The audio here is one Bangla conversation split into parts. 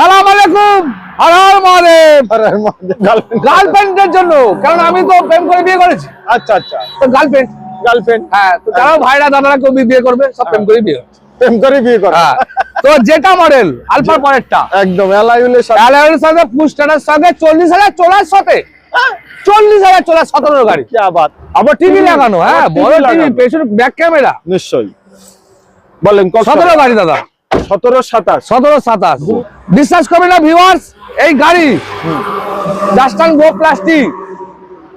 সালাম আলাইকুম। গার্লফ্রেন্ডের জন্য। কারণ আমি তো প্রেম করে বিয়ে করেছি। আচ্ছা আচ্ছা। তো গার্লফ্রেন্ড। গার্লফ্রেন্ড। হ্যাঁ তো যারা ভাইরা দাদারা কেউ বিয়ে করবে সব প্রেম করে বিয়ে প্রেম করে বিয়ে করে। হ্যাঁ। তো যেটা মডেল আলফার পরেরটা। একদম এলাইউলের সাথে। সাথে পুস্টারের সঙ্গে চল্লিশ হাজার চলার সাথে। চল্লিশ হাজার চলার সতেরো গাড়ি। কি আবার আবার টিভি লাগানো হ্যাঁ বড় টিভি। পেছনে ব্যাক ক্যামেরা নিশ্চয়ই। বলেন সতেরো গাড়ি দাদা। সতেরো সাতাশ। সতেরো সাতাশ। বিশ্বাস করবে না ভিউয়ার্স এই গাড়ি জাস্টান গো প্লাস্টিক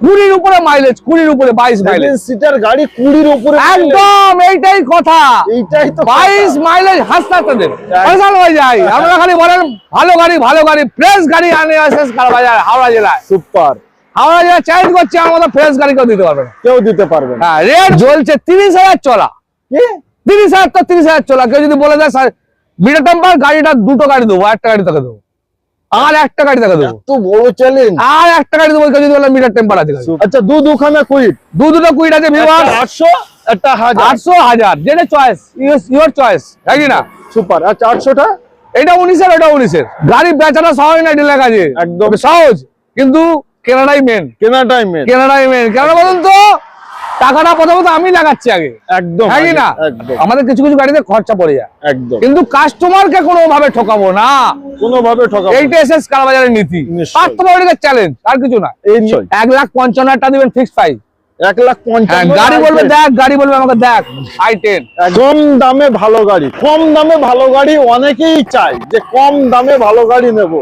কুড়ির উপরে মাইলেজ কুড়ির উপরে বাইশ মাইলেজ সিটার গাড়ি কুড়ির উপরে একদম এইটাই কথা। এইটাই তো বাইশ মাইলেজ হাসতে হাসতে দেবে। হয়ে যায়। আমরা খালি বলেন ভালো গাড়ি ভালো গাড়ি ফ্রেশ গাড়ি আনে বাজার হাওড়া জেলায়। সুপার হাওড়া জেলা চ্যালেঞ্জ করছে মতো ফ্রেশ গাড়ি কেউ দিতে পারবে কেউ দিতে পারবে হ্যাঁ রেট জ্বলছে তিরিশ হাজার চলা। তিরিশ হাজার তো তিরিশ হাজার চলা। কেউ যদি বলে দেয় বিটা টেম্পার গাড়িটা দুটো গাড়ি দেবো একটা গাড়ি তাকে দেবো। আর একটা গাড়ি তাকে দেবো। এত বড় চ্যালেঞ্জ আর একটা গাড়ি দেবো যদি মিটার টেম্পার আছে আচ্ছা দু দুখানা কুইট দু দুটো কুইট আছে ভিউয়ার আটশো একটা হাজার। আটশো হাজার যেটা চয়েস ইউর চয়েস হ্যাঁ না? সুপার আচ্ছা আটশোটা? এটা উনিশের ওটা উনিশের। গাড়ি বেচাটা সহজ না ডিলার কাজে? একদম। সহজ কিন্তু কেনাটাই মেন কেনা মেন কেনাটাই মেন কেন বলুন তো টাকাটা প্রথমত আমি লাগাচ্ছি আগে। একদম হ্যাঁ না? আমাদের কিছু কিছু গাড়িতে খরচা পড়ে যায়। একদম। কিন্তু কাস্টমারকে কোনো ভাবে ঠকাবো না। কোনোভাবে ঠকাবো এইটা এসএস কারবাজারের নীতি। পার্থবাড়িকে চ্যালেঞ্জ আর কিছু না। এই এক লাখ পঞ্চান্ন হাজার টাকা দিবেন ফিক্স প্রাইস এক লাখ হ্যাঁ পঞ্চান্ন গাড়ি বলবে দেখ গাড়ি বলবে আমাকে দেখ আই টেন কম দামে ভালো গাড়ি কম দামে ভালো গাড়ি অনেকেই চায় যে কম দামে ভালো গাড়ি নেব।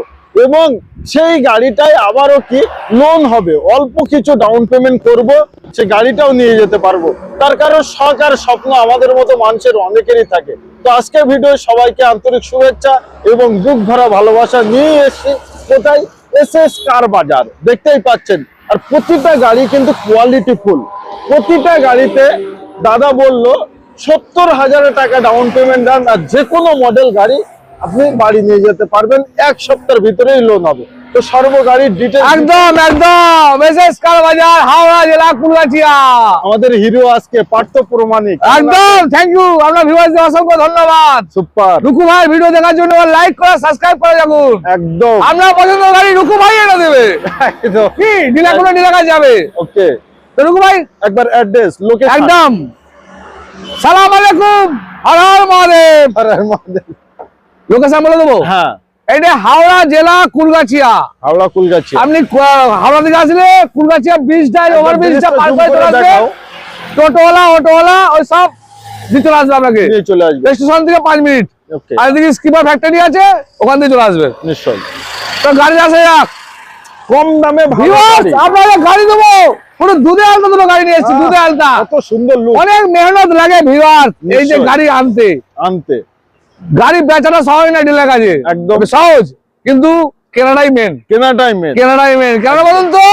এবং সেই গাড়িটাই আবারও কি লোন হবে। অল্প কিছু ডাউন পেমেন্ট করব, সে গাড়িটাও নিয়ে যেতে পারব। তার কারণ শখ আর স্বপ্ন আমাদের মতো মানুষের অনেকেরই থাকে। তো আজকে ভিডিও সবাইকে আন্তরিক শুভেচ্ছা এবং বুক ভরা ভালোবাসা নিয়ে এসেছি কোথায়? এস এস কার বাজার। দেখতেই পাচ্ছেন। আর প্রতিটা গাড়ি কিন্তু কোয়ালিটি ফুল প্রতিটা গাড়িতে দাদা বলল, সত্তর হাজার টাকা ডাউন পেমেন্ট দেন আর যে কোনো মডেল গাড়ি আপনি বাড়ি নিয়ে যেতে পারবেন এক সপ্তাহের ভিতরেই লোন হবে। তো সর্ব গাড়ির ডিটেল একদম একদম। এসএস কারবাজার হাওড়া জেলা কুলগাছিয়া। আমাদের হিরো আজকে পার্থ প্রমাণিক। একদম থ্যাংক ইউ আপনার ভিউয়ার্সদের অসংখ্য ধন্যবাদ। সুপার রুকু ভাই ভিডিও দেখার জন্য লাইক করে সাবস্ক্রাইব করে রাখুন একদম। আমরা পছন্দ গাড়ি রুকু ভাই এনে দেবে। কি? ডিলা কোনো ডিলা যাবে। ওকে তো রুকু ভাই একবার অ্যাড্রেস লোকেশন একদম। সালাম আলাইকুম। হর হর মহাদেব। লোকেশন বলে দেবো? হ্যাঁ। এটা হাওড়া জেলা কুলগাছিয়া। হাওড়া কুলগাছি আপনি হাওড়া থেকে আসলে কুলগাছিয়া ব্রিজটা ওভার ব্রিজটা পার করে চলে আসবে। টোটোওয়ালা অটোওয়ালা ওই সব দিয়ে চলে আসবে আপনাকে। চলে আসবে। স্টেশন থেকে পাঁচ মিনিট। আর এদিকে স্কিপার ফ্যাক্টরি আছে ওখান থেকে চলে আসবে। নিশ্চয়ই। তো গাড়ি আসে যাক কম দামে ভিউয়ার্স গাড়ি। দেবো। পুরো দুধে আলতা দুটো গাড়ি নিয়ে এসেছি দুধে আলতা। কত সুন্দর অনেক মেহনত লাগে ভিউয়ার্স এই যে গাড়ি আনতে। আনতে। গাড়ি বেচাটা সহজ না ডিলার কাজে। একদম। সহজ কিন্তু কেনাটাই মেন কেনাটাই মেন কেনাটাই মেন কেন বলুন তো?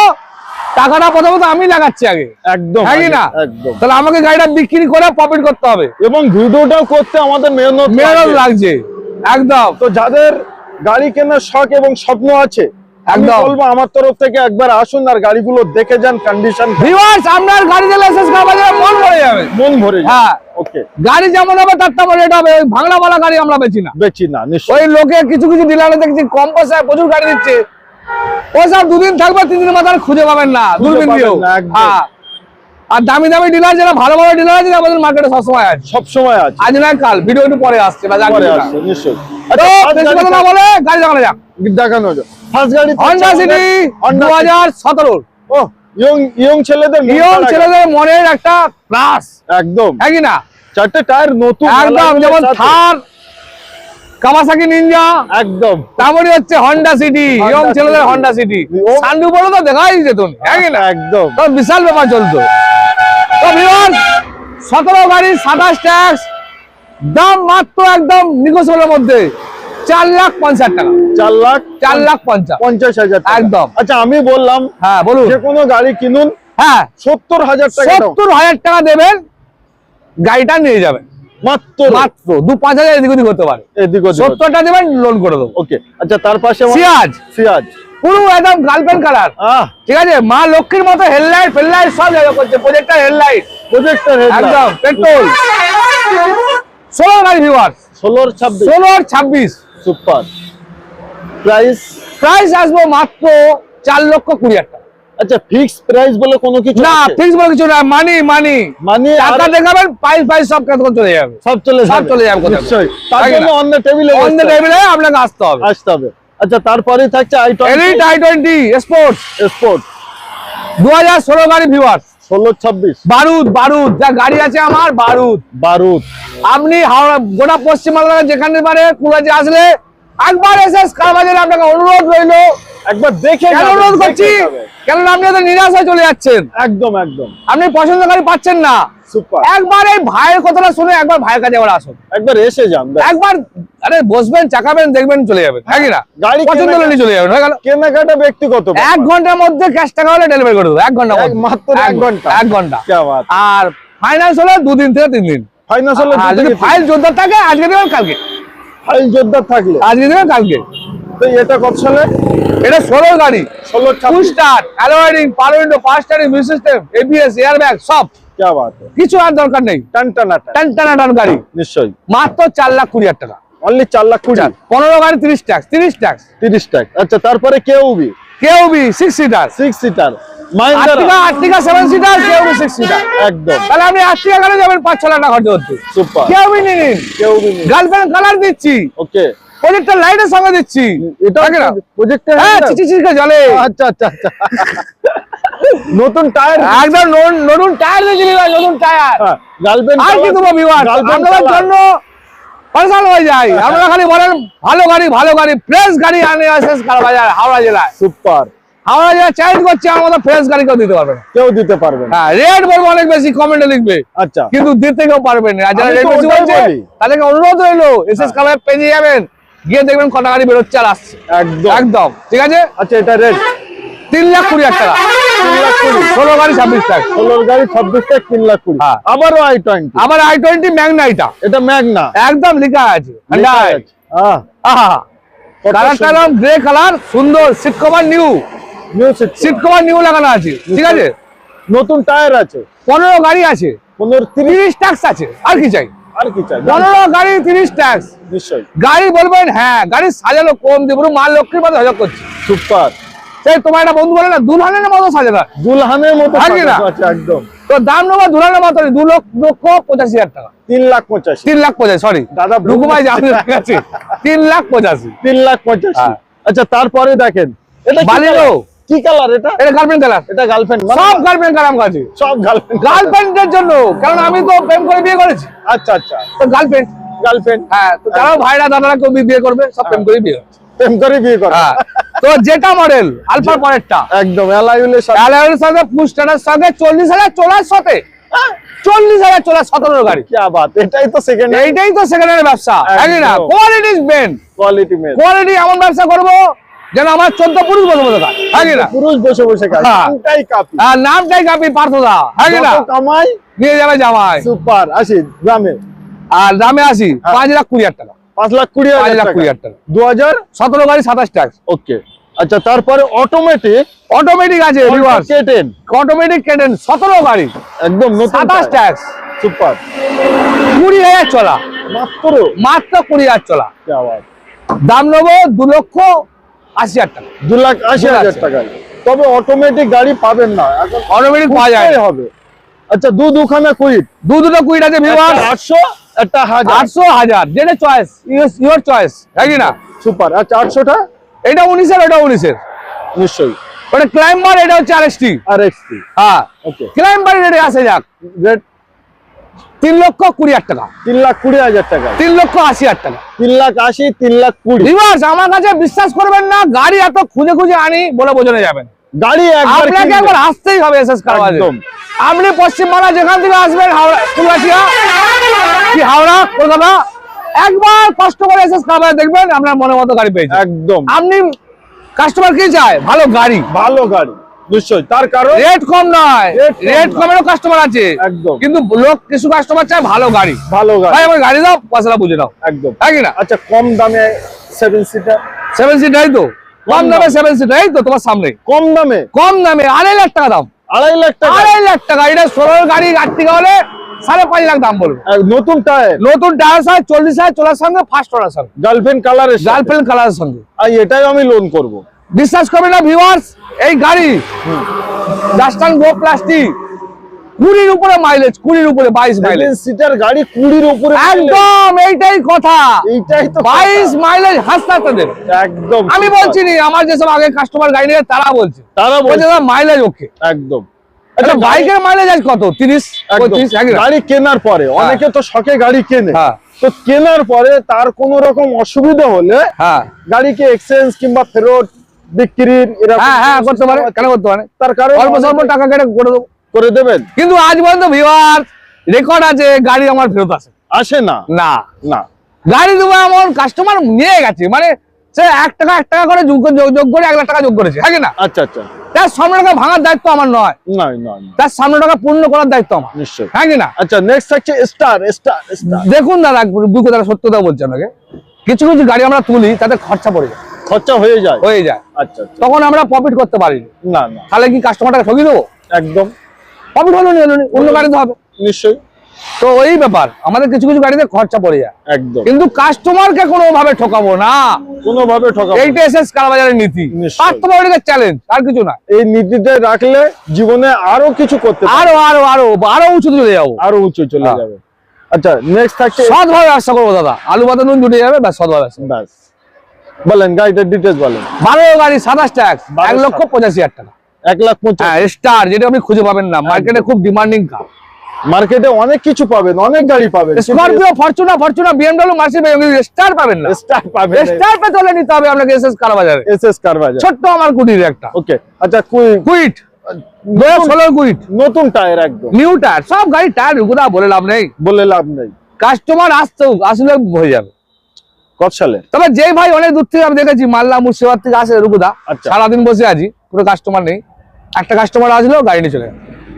টাকাটা প্রথমত আমি লাগাচ্ছি আগে। একদম হ্যাঁ না? একদম। তাহলে আমাকে গাড়িটা বিক্রি করে প্রফিট করতে হবে। এবং ভিডিওটাও করতে আমাদের মেহনত মেহনত লাগছে। একদম। তো যাদের গাড়ি কেনার শখ এবং স্বপ্ন আছে একদম। বলব আমার তরফ থেকে একবার আসুন আর গাড়িগুলো দেখে যান কন্ডিশন ভিউয়ার্স আপনার গাড়িতে লাইসেন্স না মন ভরে যাবে। মন ভরে হ্যাঁ। ওকে। গাড়ি যেমন হবে তার তেমন রেট হবে। ওই ভাঙড়াওয়ালা গাড়ি আমরা বেচি না। বেচি না ওই লোকে কিছু কিছু ডিলারে দেখছি কম পয়সায় প্রচুর গাড়ি দিচ্ছে। পয়সা দুদিন থাকবে তিন দিনের মাথায় খুঁজে পাবেন না দূরবীন দিয়েও হ্যাঁ। আর দামি দামি ডিলার যারা ভালো ভালো ডিলার আছে আমাদের মার্কেটে সবসময় আছে। সব সময় আছে। আজ না কাল। ভিডিও একটু পরে আসছে বা আচ্ছা, না বলে গাড়ি দেখানো যাক। দেখানো যাক। ফার্স্ট গাড়ি হন্ডা সিটি দু হাজার সতেরো। ও ইয়ং ইয়ং ছেলেদের ইয়ং ছেলেদের মনের একটা ক্লাস একদম। হ্যাঁ কি না? চারটে টায়ার নতুন একদম যেমন থার কামাসাকি নিনজা একদম। তেমনই হচ্ছে হন্ডা সিটি ইয়ং ছেলেদের হন্ডা সিটি তো দেখাই যেত হ্যাঁ কি না? একদম। তো বিশাল ব্যাপার চলতো তো ভিউয়ার্স সতেরো গাড়ি সাতাশ ট্যাক্স দাম মাত্র একদম নিগোসিয়েবলের মধ্যে। চার লাখ পঞ্চাশ টাকা। চার লাখ চার লাখ পঞ্চাশ। পঞ্চাশ হাজার একদম। আচ্ছা আমি বললাম হ্যাঁ বলুন। যে কোনো গাড়ি কিনুন হ্যাঁ। সত্তর হাজার টাকা সত্তর হাজার টাকা দেবেন গাড়িটা নিয়ে যাবেন। মাত্র। মাত্র। দু পাঁচ হাজার এদিক ওদিক হতে পারে। এদিক সত্তরটা দেবেন লোন করে দেবো। ওকে আচ্ছা তার পাশে আমার- সিয়াজ সিয়াজ পুরো একদম গার্লফ্রেন্ড কালার ঠিক আছে? মা লক্ষ্মীর মতো হেডলাইট ফেডলাইট সব জায়গা করছে। প্রজেক্টার হেডলাইট প্রজেক্টর একদম পেট্রোল ষোলো গাড়ি ভিউয়ার ষোলোর ছাব্বিশ। ষোলো আর ছাব্বিশ। সুপার। প্রাইস? প্রাইস আসব মাত্র চার লক্ষ কুড়ি হাজার টাকা। আচ্ছা ফিক্স প্রাইস বলে কোনো কিছু না? ফিক্স বলে কিছু না মানি মানি মানে টাকা দেখাবেন পাইস পাইস সব কাজ চলে যাবে। সব চলে সব চলে যাবে। নিশ্চয়ই। তার জন্য? অন দ্য টেবিলে অন দ্য টেবিলে আপনাকে আসতে হবে। আসতে হবে। আচ্ছা তারপরে থাকছে I elite twenty I twenty sports sport দু হাজার ষোলো গাড়ি ভিউয়ার্স ষোলো ছাব্বিশ। বারুদ বারুদ যা গাড়ি আছে আমার বারুদ। বারুদ। আপনি হাওড়া গোটা পশ্চিমবাংলা যেখানে পারে কুড়াচে আসলে একবার এসে কারবাজারে আপনাকে অনুরোধ রইল। একবার দেখে অনুরোধ করছি? কেন আপনি তো নিরাশায় চলে যাচ্ছেন। একদম একদম। আপনি পছন্দ করে পাচ্ছেন না। ভাইয়ের কথাটা শুনে হ্যাঁ না? হ্যাঁ এক ঘণ্টার মধ্যে টাকা হলে ডেলিভারি এক ঘণ্টা মাত্র এক ঘণ্টা এক ঘণ্টা। আর হলে দুদিন থেকে তিন দিন। ফাইল থাকে আজকে কালকে। ফাইল থাকলে। আজকে দেবেন কালকে। তো এটা কত সালে? এটা ষোলোর গাড়ি। ষোলো full star অ্যালোয়ারিং power first steering music system ABS air bag সব। কিছু আর দরকার নেই। টান টানা টান। গাড়ি। নিশ্চয়ই। মাত্র চার লাখ কুড়ি হাজার টাকা। অনলি চার লাখ কুড়ি। পনেরো গাড়ি তিরিশ ট্যাক্স তিরিশ ট্যাক্স তিরিশ ট্যাক্স আচ্ছা তারপরে KUV KUV six seater six seater girlfriend colour দিচ্ছি। ওকে প্রজেক্টর লাইটের সঙ্গে দিচ্ছি। এটা থাকে না? প্রজেক্টর হ্যাঁ চিচি আচ্ছা আচ্ছা আচ্ছা। নতুন টায়ার। একদম নতুন- টায়ার দিয়েছি বিভাগ নতুন টায়ার। গার্লফ্রেন্ড আর কি দেবো বিভাগ আপনাদের জন্য পরেশান হয়ে যায় আপনারা খালি বলেন ভালো গাড়ি ভালো গাড়ি ফ্রেশ গাড়ি আনে হাওড়া জেলায়। সুপার হাওড়া জেলা চ্যালেঞ্জ করছে আমার মতো ফ্রেশ গাড়ি কেউ দিতে পারবে কেউ দিতে পারবে হ্যাঁ রেট বলব অনেক বেশি কমেন্টে লিখবে। আচ্ছা। কিন্তু দিতে কেউ পারবেন না। আর যারা রেট বেশি বলছে তাদেরকে অনুরোধ রইল এসএস কালার পেয়ে যাবেন। গিয়ে দেখবেন কটা গাড়ি বেরোচ্ছে আর আসছে। একদম। ঠিক আছে? আচ্ছা এটা রেট? তিন লাখ কুড়ি হাজার টাকা। ষোলো গাড়ি ছাব্বিশ টাকা ষোলোর গাড়ি ছাব্বিশ টাকা তিন লাখ কুড়ি। আবারও I twenty I twenty Magna এটা। এটা ম্যাগনা। একদম লেখা আছে। কালারটা গ্রে কালার সুন্দর। Seat cover new new seat seat cover new লাগানো আছে। ঠিক আছে? নতুন টায়ার আছে। পনেরো গাড়ি আছে। পনেরো তিরিশ। তিরিশ ট্যাক্স আছে। আর কি চাই? আর কি চাই? পনেরো গাড়ি তিরিশ ট্যাক্স নিশ্চয়ই। গাড়ি বলবেন হ্যাঁ গাড়ি সাজানো কম দিয়ে পুরো লক্ষ্মীর মতো হজক করছে। সুপার। সেই তোমার একটা বন্ধু বলে না দুলহানের মতো সাজানো দুলহানের মতো না? একদম। তো দাম নেব দুলহানের মতো দু লক্ষ লক্ষ পঁচাশি হাজার টাকা। তিন লাখ পঁচাশি। তিন লাখ পঁচাশি সরি দাদা, রুকুমাই। তিন লাখ পঁচাশি। তিন লাখ পঁচাশি। হ্যাঁ। আচ্ছা তারপরে দেখেন। এটা? কি কালার এটা? এটা গার্লফ্রেন্ড কালার এটা গার্লফ্রেন্ড সব গার্লফ্রেন্ড কালার আমার কাছে সব গার্লফ্রেন্ড গার্লফ্রেন্ডের জন্য কারণ আমি তো প্রেম করে বিয়ে করেছি। আচ্ছা আচ্ছা। তো গার্লফ্রেন্ড গার্লফ্রেন্ড হ্যাঁ তো যারাও ভাইরা দাদারা বিয়ে করবে সব প্রেম করে বিয়ে প্রেম করে বিয়ে করে হ্যাঁ তো যেটা মডেল আলফার পরেরটা। একদম এলাইউলের সাথে। অ্যালয়ের সঙ্গে পুস্টারের সঙ্গে চল্লিশ হাজার চলার সাথে। চল্লিশ হাজার চলার সতেরো গাড়ি। এটাই তো সেকেন্ড এইটাই তো সেকেন্ড হ্যান্ড ব্যবসা। হ্যাঁ। Quality main quality main quality এমন ব্যবসা করব যেন আমার চোদ্দ পুরুষ বসে বসে খায়। হ্যাঁ পুরুষ বসে বসে কাজ হ্যাঁ। নামটাই কাপি। আর নামটাই কাপি পার্থদা। হ্যাঁ কামাই নিয়ে যাবে জামাই। সুপার আসি গ্রামে। আর দামে আসি পাঁচ লাখ কুড়ি হাজার টাকা। পাঁচ লাখ কুড়ি হাজার লাখ কুড়ি হাজার টাকা। দু হাজার সতেরো গাড়ি সাতাশ ট্যাক্স। ওকে। আচ্ছা তারপরে অটোমেটিক অটোমেটিক আছে কেটেন। অটোমেটিক কেটেন সতেরো গাড়ি। একদম সাতাশ ট্যাক্স। সুপার। কুড়ি হাজার চলা। মাত্র? মাত্র কুড়ি হাজার চলা। দাম নেব দু লক্ষ আশি হাজার টাকা। দু লাখ আশি হাজার টাকা। তবে অটোমেটিক গাড়ি পাবেন না। অটোমেটিক পাওয়া যায় হবে। আচ্ছা দু দুখানা কুইট। দু দুটো কুইট আছে ভিউয়ার আটশো একটা হাজার। আটশো হাজার। যেটা চয়েস ইউর চয়েস হ্যাঁ না? সুপার আচ্ছা আটশোটা? এটা উনিশের ওটা উনিশের। নিশ্চয়ই। ওটা ক্লাইম্বার এটা হচ্ছে আর এসটি আর এক্সপি হ্যাঁ। ওকে ক্লাইম্বার রেটে আসে যাক। রেট তিন লক্ষ কুড়ি হাজার টাকা। তিন লাখ কুড়ি হাজার টাকা। তিন লক্ষ আশি হাজার টাকা। তিন লাখ আশি তিন লাখ কুড়ি। রিভার্স আমার কাছে বিশ্বাস করবেন না গাড়ি এত খুঁজে খুঁজে আনি বলে বোঝানো যাবেন গাড়ি আপনাকে একবার আসতেই হবে এসএস একদম। আপনি পশ্চিমবাংলা যেখান থেকে আসবেন হাওড়া কি হাওড়া কলকাতা একবার কষ্ট করে এসএস কারবারে দেখবেন আপনার মনের মতো গাড়ি পেয়েছেন একদম। আপনি কাস্টমার কি চায়? ভালো গাড়ি। ভালো গাড়ি। নিশ্চয়ই। তার কারণ রেট কম নয়। রেট কমেরও কাস্টমার আছে। একদম। কিন্তু লোক কিছু কাস্টমার চায় ভালো গাড়ি। ভালো গাড়ি। ভাই আমার গাড়ি দাও পয়সাটা বুঝে নাও। একদম। হ্যাঁ কি না? আচ্ছা কম দামে সেভেন সিটার সেভেন সিট তো। কম দামে সেভেন সিট এই তো তোমার সামনে। কম দামে? কম দামে আড়াই লাখ টাকা দাম। আড়াই লাখ টাকা? আড়াই লাখ টাকা এটা ষোলোর গাড়ি আর্টিকা হলে সাড়ে পাঁচ লাখ দাম বলব। নতুন টায়ার নতুন টায়ার সাইজ চল্লিশ হাজার চলার সঙ্গে ফার্স্ট ওনার সঙ্গে? গার্লফ্রেন্ড কালারের গার্লফ্রেন্ড কালারের সঙ্গে। আর এটাই আমি লোন করব। বিশ্বাস করবে না ভিউয়ার্স এই গাড়ি জাস্টান গো প্লাস্টিক কুড়ির উপরে মাইলেজ কুড়ির উপরে বাইশ মাইলেজ সিটার গাড়ি কুড়ির উপরে একদম এইটাই কথা। এইটাই তো বাইশ মাইলেজ হাসতে দেবে। একদম আমি বলছি। নি আমার যেসব আগে কাস্টমার গাড়ি নিয়ে তারা বলছে। তারা বলছে মাইলেজ ওকে একদম। আচ্ছা বাইকের মাইলেজ আজ কত? তিরিশ গাড়ি কেনার পরে অনেকে তো শখে গাড়ি কেনে। হ্যাঁ। তো কেনার পরে তার কোনো রকম অসুবিধা হলে হ্যাঁ। গাড়িকে এক্সচেঞ্জ কিংবা ফেরত বিক্রির হ্যাঁ হ্যাঁ করতে পারে। কেন করতে পারে? তার কারণ অল্প স্বল্প টাকা কেটে করে করে দেবেন? কিন্তু আজ পর্যন্ত ভিওয়ার রেকর্ড আছে গাড়ি আমার ফেরত আসে আসে না? না। না। গাড়ি দেবো এমন কাস্টমার নিয়ে গেছে মানে সে এক টাকা এক টাকা করে যোগ যোগ- করে এক লাখ টাকা যোগ করেছে হ্যাঁ না? আচ্ছা আচ্ছা। তার সামনে টাকা ভাঙার দায়িত্ব আমার নয়। নয় নয় নয়, তার সামনে টাকা পূর্ণ করার দায়িত্ব আমার। হ্যাঁ না? আচ্ছা নেক্সট থাকছে স্টার স্টার দেখুন দাদা সত্যতা বলছে আপনাকে কিছু কিছু গাড়ি আমরা তুলি তাতে খরচা পড়ে যায়। খরচা হয়ে যায়। হয়ে যায়। আচ্ছা আচ্ছা। তখন আমরা প্রফিট করতে পারি। না না। তাহলে কি কাস্টমারটাকে ঠকিয়ে দেবো? একদম। প্রফিট হলো নি হলো নি অন্য গাড়িতে হবে। নিশ্চয়ই। তো ওই ব্যাপার আমাদের কিছু কিছু গাড়িতে খরচা পড়ে যায়। একদম। কিন্তু কাস্টমারকে কোনো ভাবে ঠকাবো না। কোনোভাবে ঠকাবো এইটা এসএস কারবাজারের নীতি। পার্থবাড়িকে চ্যালেঞ্জ আর কিছু না। এই নীতিতে রাখলে জীবনে আরও কিছু করতে আরও আরও আরও আরও উঁচু চলে যাব। আরও উঁচু চলে হ্যাঁ। যাবে। আচ্ছা নেক্সট থাকছে সৎভাবে ব্যবসা করব দাদা। আলু বাতা নুন জুটে যাবে ব্যাস সৎভাবে ব্যাস। বলেন গাড়িটার ডিটেলস বলেন। বারো গাড়ি সাতাশ ট্যাক্স এক লক্ষ পঁচাশি হাজার টাকা। এক লাখ পঞ্চাশ হ্যাঁ স্টার যেটা আপনি খুঁজে পাবেন না। মার্কেটে খুব ডিমান্ডিং কার মার্কেটে অনেক কিছু পাবেন অনেক গাড়ি পাবেন। Scorpio Fortuner Fortuner BMW Mercedes star পাবেন না। স্টার পাবেন স্টার পে চলে নিতে হবে আপনাকে এসএস কার বাজারে। এসএস কার বাজার। ছোট্ট আমার কুটির একটা। ওকে আচ্ছা কুই কুইট। নতুন টায়ার একদম। নিউ টায়ার সব গাড়ি টায়ার বলে লাভ নেই। বলে লাভ নেই। কাস্টমার আসতে আসলে হয়ে যাবে। তবে ভাই অনেক দূর থেকে আমি দেখেছি মাল্লা মুর্শিদাবাদ থেকে আসে রুকুদা আচ্ছা। সারাদিন বসে আছি পুরো কাস্টমার নেই। একটা কাস্টমার আসলো গাড়ি নিয়ে চলে গেল।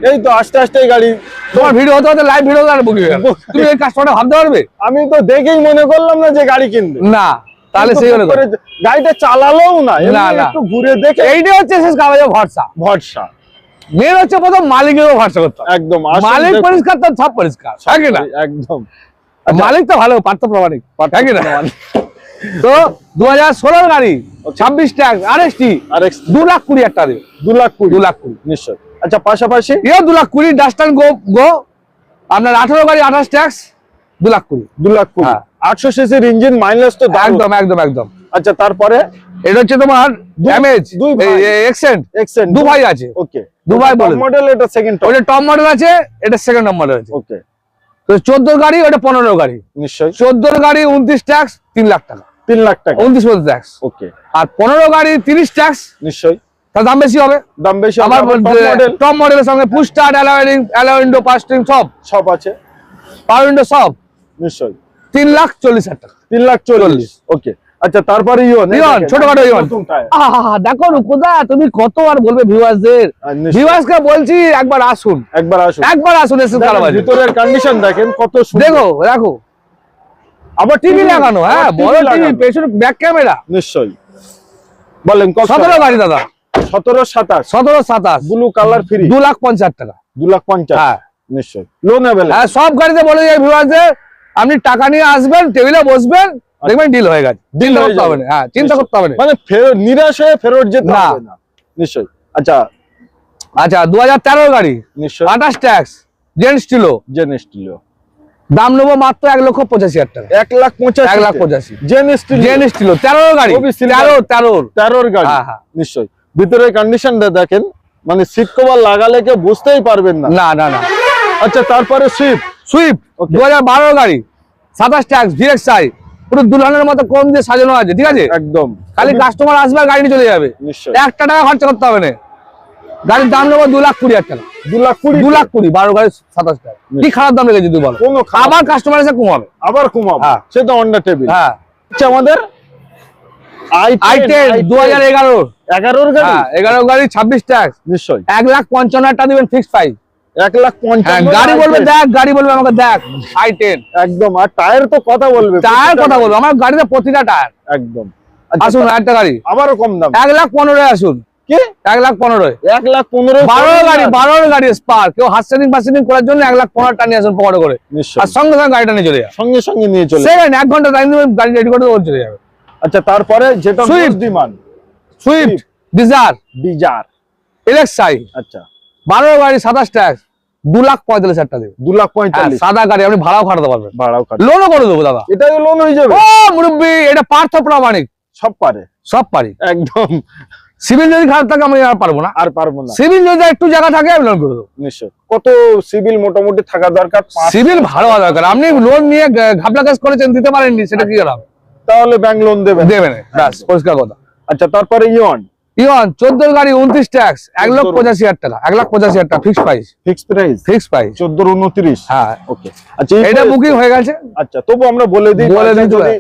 এই তো আস্তে আস্তে গাড়ি তোমার ভিডিও হতে হতে লাইভ ভিডিও বুকিং তুমি এই কাস্টমারটা ভাবতে পারবে? আমি তো দেখেই মনে করলাম না যে গাড়ি কিনবে। না তাহলে সেই করে গাড়িটা চালালেও না না, না। একটু ঘুরে দেখে এইটাই হচ্ছে শেষ কাগজে ভরসা। ভরসা। মেন হচ্ছে প্রথম মালিকেরও ভরসা করতে একদম মালিক পরিষ্কার তো সব পরিষ্কার। হ্যাঁ না? একদম। মালিক তো ভালো পার্থ প্রমাণিক। হ্যাঁ কি না? তো দু হাজার ষোলোর গাড়ি ছাব্বিশ ট্যাক্স আর এস টি আর এক্স- দু লাখ কুড়ি একটা দেবে দু লাখ কুড়ি। দু লাখ কুড়ি। নিশ্চয়। আচ্ছা পাশাপাশি? এও দু লাখ কুড়ি ডাস্টান গো গো। আপনার আঠারো গাড়ি আঠাশ ট্যাক্স দু লাখ কুড়ি। দু লাখ কুড়ি। হ্যাঁ। আটশো সিসির ইঞ্জিন মাইলেজ তো একদম একদম একদম। আচ্ছা তারপরে? এটা হচ্ছে তোমার ড্যামেজ দুই। এক্সেন্ট এক্সেন্ট দুবাই আছে। ওকে। দুবাই। মডেল এটা সেকেন্ড ওটা টপ মডেল আছে এটা সেকেন্ড মডেল আছে। ওকে। তো চোদ্দ গাড়ি ওটা পনেরো গাড়ি। নিশ্চয় চোদ্দোর গাড়ি উনত্রিশ ট্যাক্স তিন লাখ টাকা। তিন লাখ টাকা। উনত্রিশ ট্যাক্স। ওকে। আর পনেরো গাড়ি তিরিশ ট্যাক্স। নিশ্চয় তার দাম বেশি হবে। দাম বেশি আবার টপ মডেলের সঙ্গে পুস্টার অ্যালাউন্ডিং অ্যালাউন্ডো পাস্টিং সব। সব আছে। পাওয়ার উইন্ডো সব। নিশ্চয়ই। তিন লাখ চল্লিশ হাজার টাকা। তিন লাখ চল্লিশ। ওকে। আচ্ছা তারপরে ইয়ন ইয়ন, ছোটখাটো ইয়ন। আহা দেখো রুকুদা তুমি কত আর বলবে ভিউয়ার্সদের। ভিউয়ার্সকে বলছি একবার আসুন। একবার আসুন। একবার আসুন এসে দেখেন, ভিতরের কন্ডিশন দেখেন কত সুন্দর। দেখো রাখো। আবার টিভি লাগানো হ্যাঁ বড় টিভি পেছনে ব্যাক ক্যামেরা নিশ্চয়ই। বলেন কত? সতেরো গাড়ি দাদা। সতেরো সাতাশ। সতেরো সাতাশ। ব্লু কালার ফ্রি দু লাখ পঞ্চাশ টাকা। দু লাখ পঞ্চাশ। হ্যাঁ। নিশ্চয়ই। লোন অ্যাভেলেবল হ্যাঁ সব গাড়িতে বলে যায় ভিউয়ার্সদের আপনি টাকা নিয়ে আসবেন টেবিলে বসবেন দেখবেন ডিল হয়ে গেছে। ডিল হয়ে করতে হবে যাবে। না হ্যাঁ চিন্তা করতে হবে না। মানে ফেরত নিরাশ হয়ে ফেরত যেতে। হবে না। নিশ্চয় আচ্ছা। আচ্ছা দু হাজার তেরো গাড়ি। নিশ্চয় আঠাশ tax gents Estilo Zen steel দাম নেব মাত্র এক লক্ষ পঁচাশি হাজার টাকা। এক লাখ পঁচাশি। এক লাখ পঁচাশি। জেন স্টিল জেন স্টিলো তেরো গাড়ি। তেরো তেরোর। তেরোর গাড়ি। হ্যাঁ, হ্যাঁ। নিশ্চয় ভিতরের কন্ডিশনটা দেখেন। মানে সিট কভার লাগালে কেউ বুঝতেই পারবেন না। না না না। আচ্ছা তারপরে সুইফট সুইফট. দু হাজার বারো গাড়ি। সাতাশ ট্যাক্স ভিএক্সআই পুরো দুলহানের মতো কম দিয়ে সাজানো আছে ঠিক আছে? একদম। খালি কাস্টমার আসবে আর গাড়ি চলে যাবে। একটা টাকা খরচা করতে হবে না। গাড়ির দাম নেব দু লাখ কুড়ি হাজার টাকা। দু লাখ কুড়ি? দু লাখ কুড়ি বারো গাড়ি সাতাশ টাকা। কি খারাপ দাম লেগেছে তুই বলো? কোনো খারাপ আবার কাস্টমার এসে কমাবে আবার কমাবো হ্যাঁ। সে তো অন্ডার টেবিল হ্যাঁ। আমাদের এগারো গাড়ি? হ্যাঁ গাড়ি ছাব্বিশ ট্যাক্স নিশ্চয় এক লাখ পঞ্চান্ন হাজার টাকা দিবেন ফিক্স প্রাইস এক লাখ হ্যাঁ গাড়ি বলবে দেখ গাড়ি বলবে আমাকে দেখ আই টেন। একদম আর টায়ার তো কথা বলবে। টায়ার কথা বলব আমার গাড়িতে প্রতিটা টায়ার। একদম। আচ্ছা, আসুন একটা গাড়ি। আবারও কম দাম। এক লাখ আসুন। কি? এক লাখ এক লাখ পনেরো বারো গাড়ি বারো গাড়ি স্পার কেউ হাত সেটিং ফাস্টিং করার জন্য এক লাখ পনেরো আসুন পকেটে করে। আর সঙ্গে সঙ্গে গাড়িটা নিয়ে চলে যাবে। সঙ্গে সঙ্গে নিয়ে চলে এক ঘণ্টা টাইম গাড়ি রেডি করে চলে যাবে। আচ্ছা তারপরে যেটা। ডিমান্ড সুইফট ডিজার আচ্ছা। বারো গাড়ি সাতাশ ট্যাক্স দু লাখ পঁয়তাল্লিশ হাজার টাকা দু লাখ হ্যাঁ, পঁয়তাল্লিশ। সাদা গাড়ি আপনি ভাড়াও খাটাতে পারবেন। ভাড়াও লোনও করে দেবো দাদা। এটাই লোন হয়ে যাবে। ও মুরব্বী এটা পার্থ প্রামাণিক। সব পারে। সব পারি। একদম। সিভিল যদি খারাপ থাকে আমি আর পারব না। আর পারব না। সিভিল যদি একটু জায়গা থাকে আমি লোন করে দেবো। নিশ্চয়। কত সিভিল মোটামুটি থাকা দরকার? সিভিল ভালো হওয়া দরকার। আপনি লোন নিয়ে ঘাপলা কাজ করেছেন দিতে পারেননি সেটা কি করাম তাহলে ব্যাংক লোন দেবেন। দেবেন। ব্যাস পরিষ্কার কথা। আচ্ছা তারপরে ইয়ন ইয়ন চোদ্দ গাড়ি উনত্রিশ ট্যাক্স এক লক্ষ পঁচাশি হাজার টাকা এক লাখ পঁচাশি হাজার টাকা fix price fix price fix price চোদ্দ উনত্রিশ? হ্যাঁ। ওকে আচ্ছা এটা বুকিং হয়ে গেছে। আচ্ছা তবু আমরা বলে দিই বলে যায়।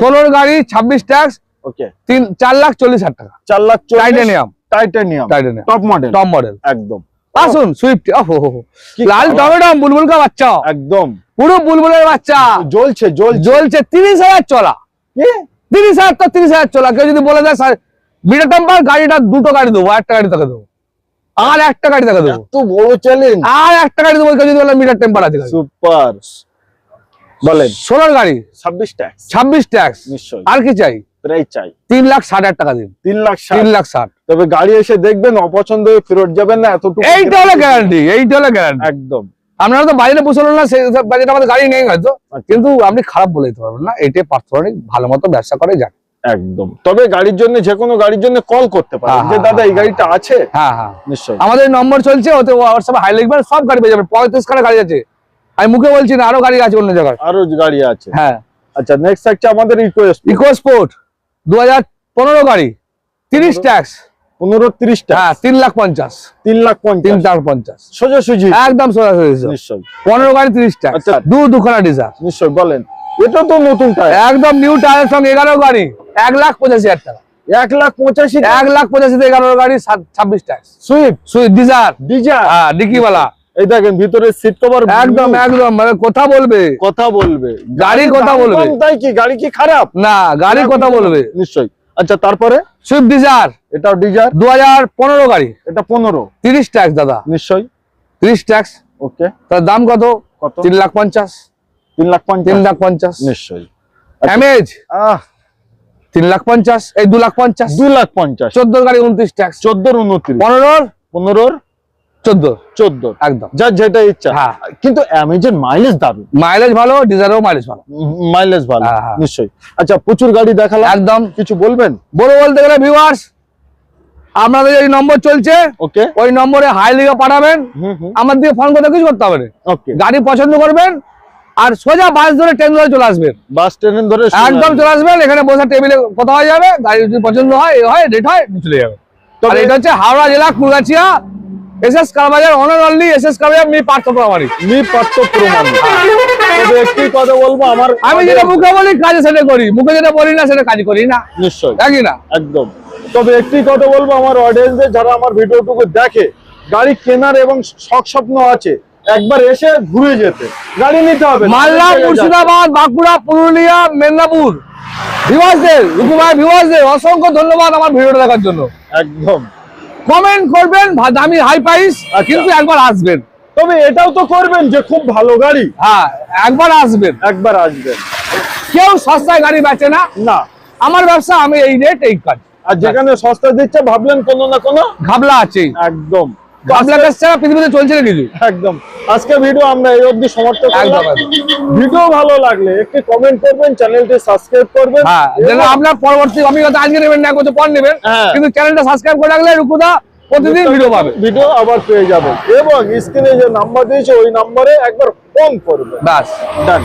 ষোলোর গাড়ি ছাব্বিশ ট্যাক্স ওকে তিন চার লাখ চল্লিশ হাজার টাকা। চার lakh titanium titanium titanium top model top model একদম। আসুন সুইফট ওহো হো, হো। লাল বুলবুল কা বাচ্চা। একদম। পুরো বুলবুলের বাচ্চা। জ্বলছে জ্বলছে। জ্বলছে তিরিশ হাজার চলা। তিরিশ হাজার তো তিরিশ হাজার চলা। কেউ যদি বলে দেয় মিটার টেম্পার গাড়িটা দুটো গাড়ি দেবো একটা গাড়ি তাকে দেবো। আর একটা গাড়ি তাকে দেবো। এত বড় চ্যালেঞ্জ আর একটা গাড়ি দেবো যদি বলে মিটার টেম্পার আছে সুপার বলেন। ষোলোর গাড়ি। ছাব্বিশ ট্যাক্স ছাব্বিশ ট্যাক্স নিশ্চয়ই। আর কি চাই? প্রায় চাই। তিন লাখ ষাট হাজার টাকা দিন। তিন লাখ তিন লাখ ষাট। তবে গাড়ি এসে দেখবেন অপছন্দ হয়ে ফেরত যাবেন না এতটুকু এইটা হলো গ্যারান্টি এইটা হলো গ্যারান্টি একদম। আপনারা তো বাজেটে না সেই বাজেট আমাদের গাড়ি নেই হয়তো। আচ্ছা। কিন্তু আপনি খারাপ বলে দিতে পারবেন না এটাই পার্থনিক ভালো মতো ব্যবসা করে যান। একদম। তবে গাড়ির জন্য যে কোনো গাড়ির জন্য কল করতে পারেন হ্যাঁ, যে হ্যাঁ, দাদা এই হ্যাঁ। গাড়িটা আছে? হ্যাঁ হ্যাঁ। নিশ্চয়ই। আমাদের নম্বর চলছে ওতে হোয়াটসঅ্যাপে হাই লিখবেন সব গাড়ি পেয়ে যাবেন পঁয়ত্রিশ খানা গাড়ি আছে। আমি মুখে বলছি না আরও গাড়ি আছে অন্য জায়গায়। আরও গাড়ি আছে। হ্যাঁ। আচ্ছা নেক্সট থাকছে আমাদের রিকোয়েস্ট ইকো স্পোর্ট দু হাজার পনেরো গাড়ি। তিরিশ? ট্যাক্স পনেরো তিরিশটা হ্যাঁ তিন লাখ পঞ্চাশ। তিন লাখ তিন পঞ্চাশ লাখ পঞ্চাশ। সোজাসুজি। একদম সোজাসুজি sir। নিশ্চয় পনেরো গাড়ি তিরিশ ট্যাক্স আচ্ছা। দু দুখানা ডিজার নিশ্চয় বলেন। এটা তো নতুন টায়ার একদম নিউ টায়ারের সঙ্গে এগারো গাড়ি। এক লাখ পঁচাশি হাজার টাকা। এক লাখ পঁচাশি? এক লাখ পঁচাশিতে এগারো গাড়ি ছাব্বিশ tax Swift Swift Dzire Dzire হ্যাঁ ডিকিওয়ালা। এই দেখেন ভিতরে সিট কভার একদম একদম মানে কথা বলবে। কথা বলবে। গাড়ি কথা বলবে। তাই কি? গাড়ি কি খারাপ? না গাড়ি কথা বলবে। নিশ্চয়ই। আচ্ছা তারপরে? সুইফট ডিজার এটাও ডিজার দু হাজার পনেরো গাড়ি। এটা পনেরো। তিরিশ ট্যাক্স দাদা। নিশ্চয়ই? তিরিশ ট্যাক্স ওকে তার দাম কত? কত? তিন লাখ পঞ্চাশ। তিন লাখ তিন লাখ পঞ্চাশ। নিশ্চয়ই। আচ্ছা। তিন লাখ পঞ্চাশ? এই দু লাখ পঞ্চাশ। দুই লাখ পঞ্চাশ। চোদ্দ গাড়ি উনত্রিশ ট্যাক্স চোদ্দোর উনত্রিশ। পনেরোর? পনেরোর? চোদ্দ চোদ্দ একদম। যার যেটা ইচ্ছা। হ্যাঁ। কিন্তু অ্যামেজের মাইলেজ দাবি মাইলেজ ভালো ডিজারও মাইলেজ ভালো। মাইলেজ ভালো। হ্যাঁ, হ্যাঁ। নিশ্চয়ই। আচ্ছা প্রচুর গাড়ি দেখালাম। একদম। কিছু বলবেন? বড় বলতে গেলে ভিউয়ার্স আপনাদের এই নম্বর চলছে ওকে। ওই নম্বরে হাই লিগে পাঠাবেন। হুম হুম। আমার দিকে ফোন করতে কিছু করতে হবে গাড়ি পছন্দ করবেন আর সোজা বাস ধরে ট্রেন ধরে চলে আসবেন বাস ট্রেন ধরে একদম চলে আসবেন এখানে বসে টেবিলে কথা হয়ে যাবে গাড়ি যদি পছন্দ হয় এ হয় রেট হয় চলে যাবে। তবে এটা হচ্ছে হাওড়া জেলা কুলগাছিয়া এস এস কারবাজার অনার অনলি এস এস কারবাজার মি পার্থ প্রামাণিক মি পাত্র প্রমাণ। একটি কথা বলব আমার আমি যেটা মুখে বলি কাজে সেটা করি। মুখে যেটা বলি না সেটা কাজ করি না। নিশ্চয় দেখি না? একদম। তবে একটি কথা বলব আমার অডিয়েন্সদের যারা আমার ভিডিওটুকু দেখে গাড়ি কেনার এবং শখ স্বপ্ন আছে একবার এসে ঘুরে যেতে। গাড়ি নিতে হবে। মালদা মুর্শিদাবাদ বাঁকুড়া পুরুলিয়া মেদিনীপুর। ভিউয়ার্সদের রুকুভাই ভিউয়ার্সদের অসংখ্য ধন্যবাদ আমার ভিডিওটা দেখার জন্য। একদম। কমেন্ট করবেন দামি হাই প্রাইস আচ্ছা। কিন্তু একবার আসবেন। তবে এটাও তো করবেন যে খুব ভালো গাড়ি। হ্যাঁ একবার আসবেন। একবার আসবেন। কেউ সস্তায় গাড়ি বেচে না। না। আমার ব্যবসা আমি এই রেট এই কাজ। আর যেখানে সস্তা দিচ্ছে ভাবলেন কোনো না কোনো ঘাবলা আছে একদম। ঘাবলা কাজ ছাড়া পৃথিবীতে চলছে না কিছু? একদম। আজকে ভিডিও আমরা এই অবধি সমাপ্ত করলাম। ভিডিও ভালো লাগলে একটি কমেন্ট করবেন চ্যানেলটি সাবস্ক্রাইব করবেন। হ্যাঁ যেন আপনার পরবর্তী অভিজ্ঞতা আজকে নেবেন না পর নেবেন। হ্যাঁ। কিন্তু চ্যানেলটা সাবস্ক্রাইব করে রাখলে রুকুদা প্রতিদিন ভিডিও পাবে। ভিডিও আবার পেয়ে যাবেন। এবং স্ক্রিনে যে নাম্বার দিয়েছে ওই নম্বরে একবার ফোন করবেন। ব্যাস। ডান